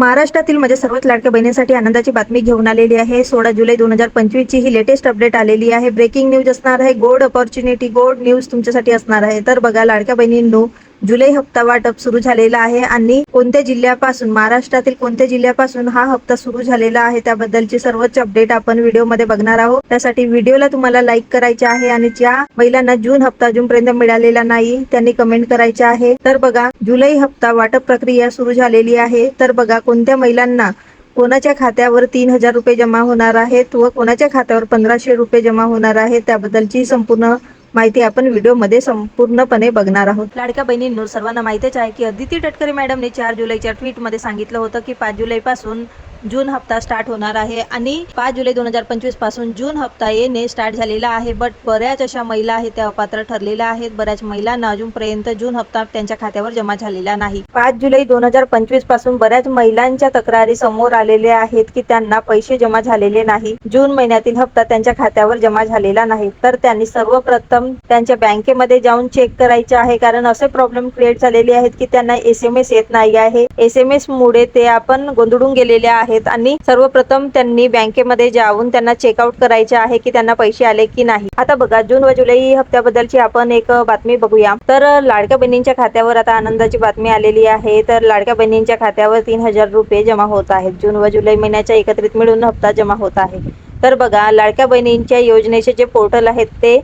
महाराष्ट्रातील म्हणजे सर्वच लाडक्या बहिणींसाठी आनंदाची बातमी घेऊन आलेली आहे. सोळा जुलै दोन हजार पंचवीस ची ही लेटेस्ट अपडेट आलेली आहे. ब्रेकिंग न्यूज असणार आहे. गोड अपॉर्च्युनिटी गोड न्यूज तुमच्यासाठी असणार आहे. तर बघा लाडक्या बहिणींनो जुलै हप्ता वाटप सुरू झालेला आहे आणि कोणत्या जिल्ह्यापासून महाराष्ट्रातील कोणत्या जिल्ह्यापासून हा हप्ता सुरू झालेला आहे त्याबद्दलची सर्वोच्च अपडेट आपण व्हिडिओमध्ये बघणार आहोत. त्यासाठी व्हिडिओला तुम्हाला लाईक करायचे आहे आणि ज्या महिलांना जून हप्ता अजूनपर्यंत मिळालेला नाही त्यांनी कमेंट करायचे आहे. तर बघा जुलै हप्ता वाटप प्रक्रिया सुरू झालेली आहे. तर बघा कोणत्या महिलांना कोणाच्या खात्यावर तीन हजार रुपये जमा होणार आहेत व कोणाच्या खात्यावर पंधराशे रुपये जमा होणार आहेत त्याबद्दलची संपूर्ण माहिती आपण व्हिडिओमध्ये संपूर्णपणे बघणार आहोत. लाडक्या बहिणींनो सर्वांना माहितीच आहे की अदिती तटकरे मॅडमने चार जुलैच्या ट्विटमध्ये सांगितलं होतं की पाच जुलैपासून जून हप्ता स्टार्ट होणार आहे आणि पाच जुलै दोन हजार पंचवीसपासून जून हप्ता येणे स्टार्ट झालेला आहे. बट बऱ्याच अशा महिला आहेत त्या अपात्र ठरलेल्या आहेत. बऱ्याच महिलांना अजूनपर्यंत जून हप्ता त्यांच्या खात्यावर जमा झालेला नाही. पाच जुलै दोन हजार पंचवीसपासून बऱ्याच महिलांच्या तक्रारी समोर आलेल्या आहेत की त्यांना पैसे जमा झालेले नाही. जून महिन्यातील हप्ता त्यांच्या खात्यावर जमा झालेला नाही. तर त्यांनी सर्वप्रथम त्यांच्या बँकेमध्ये जाऊन चेक करायचे आहे. कारण असे प्रॉब्लेम क्रिएट झालेले आहेत की त्यांना एस एम एस येत नाही आहे. एस एम एस मुळे ते आपण गोंधळून गेलेले आहे. आहेत आणि सर्वप्रथम त्यांनी बँकेमध्ये जाऊन त्यांना चेकआउट करायचे आहे की त्यांना पैसे आले की नाही. आता बघा जून व जुलै हप्त्याबद्दलची आपण एक बातमी बघूया. तर लाडक्या बहिणींच्या खात्यावर आता आनंदाची बातमी आलेली आहे. तर लाडक्या बहिणींच्या खात्यावर तीन हजार रुपये जमा होत आहेत. जून व जुलै महिन्याच्या एकत्रित मिळून हप्ता जमा होत आहे. तर बघा लाडक्या बहिणींच्या योजनेचे जे पोर्टल आहेत ते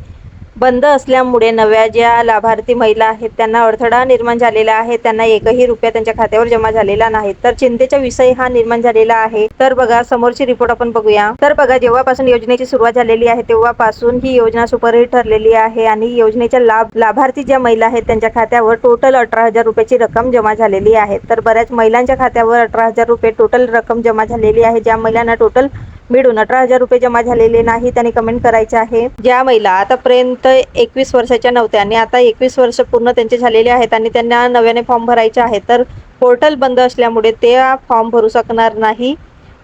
बंद असल्यामुळे नव्या ज्या लाभार्थी महिला आहेत त्यांना अडथळा निर्माण झालेला आहे त्यांना एकही रुपया त्यांच्या खात्यावर जमा झालेला नाही. तर चिंतेचा विषय हा निर्माण झालेला आहे. तर बघा समोरची रिपोर्ट आपण बघूया. तर बघा जेव्हापासून योजनेची सुरुवात झालेली आहे तेव्हापासून ही योजना सुपरहिट ठरलेली आहे आणि योजनेच्या लाभ लाभार्थी ज्या महिला आहेत त्यांच्या खात्यावर टोटल अठरा हजार रुपयाची रक्कम जमा झालेली आहे. तर बऱ्याच महिलांच्या खात्यावर अठरा हजार रुपये टोटल रक्कम जमा झालेली आहे. ज्या महिलांना टोटल मिळून अठरा हजार रुपये जमा झालेले नाही त्याने कमेंट करायचे आहे. ज्या महिला आतापर्यंत एकवीस वर्षाच्या नव्हत्या आणि आता एकवीस वर्ष पूर्ण त्यांचे झालेले आहेत आणि त्यांना नव्याने फॉर्म भरायचे आहे तर पोर्टल बंद असल्यामुळे ते फॉर्म भरू शकणार नाही.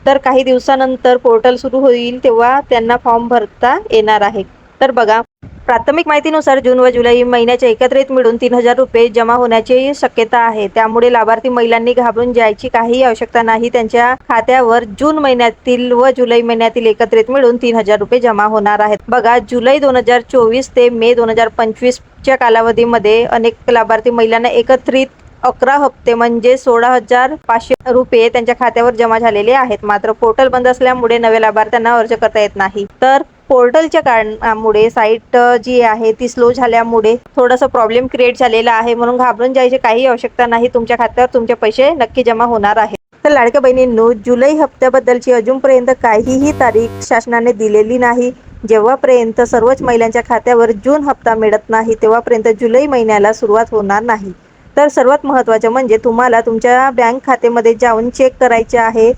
तर काही दिवसानंतर पोर्टल सुरू होईल तेव्हा त्यांना फॉर्म भरता येणार आहे. तर बघा प्राथमिक माहितीनुसार जून व जुलै महिन्याच्या एकत्रित मिळून तीन हजार रुपये जमा होण्याची शक्यता आहे. त्यामुळे लाभार्थी महिलांनी घाबरून जायची काही आवश्यकता नाही. त्यांच्या खात्यावर जून महिन्यातील व जुलै महिन्यातील एकत्रित मिळून तीन हजार रुपये जमा होणार आहेत. बघा जुलै दोन हजार चोवीस ते मे दोन हजार पंचवीसच्या कालावधीमध्ये अनेक लाभार्थी महिलांना एकत्रित अकरा हप्ते म्हणजे सोळा हजार पाचशे रुपये त्यांच्या खात्यावर जमा झालेले आहेत. मात्र पोर्टल बंद असल्यामुळे नव्या लाभार्थ्यांना अर्ज करता येत नाही. तर पोर्टलच्या कारणामुळे साईट जी आहे ती स्लो झाल्यामुळे थोडासा प्रॉब्लेम क्रिएट झालेला आहे. म्हणून घाबरून जायची काही आवश्यकता नाही. तुमच्या खात्यावर तुमचे पैसे नक्की जमा होणार आहेत. तर लाडक्या बहिणींनो जुलै हप्त्याबद्दलची अजूनपर्यंत काहीही तारीख शासनाने दिलेली नाही. जेव्हापर्यंत सर्वच महिलांच्या खात्यावर जून हप्ता मिळत नाही तेव्हापर्यंत जुलै महिन्याला सुरुवात होणार नाही. तर सर्वात महत्त्वाचं म्हणजे तुम्हाला तुमच्या बँक खात्यामध्ये जाऊन चेक करायचे आहे.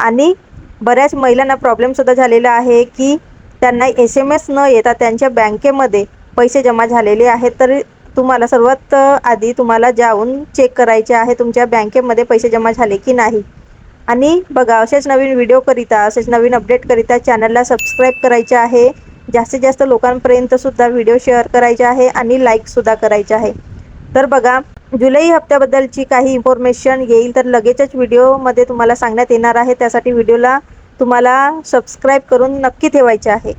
आणि बऱ्याच महिलांना प्रॉब्लेमसुद्धा झालेला आहे की त्यांना एस एम एस न येता त्यांच्या बँकेमध्ये पैसे जमा झालेले आहेत तर तुम्हाला सर्वात आधी तुम्हाला जाऊन चेक करायचे आहे तुमच्या बँकेमध्ये पैसे जमा झाले की नाही. आणि बघा असेच नवीन व्हिडिओकरिता असेच नवीन अपडेटकरिता चॅनलला सबस्क्राईब करायचे आहे. जास्तीत जास्त लोकांपर्यंतसुद्धा व्हिडिओ शेअर करायचे आहे आणि लाईकसुद्धा करायचे आहे. तर बघा जुलै हप्त्याबद्दलची काही इन्फॉर्मेशन येईल तर लगेचच व्हिडिओमध्ये तुम्हाला सांगण्यात येणार आहे. त्यासाठी व्हिडिओला तुम्हाला सबस्क्राईब करून नक्की ठेवायचे आहे.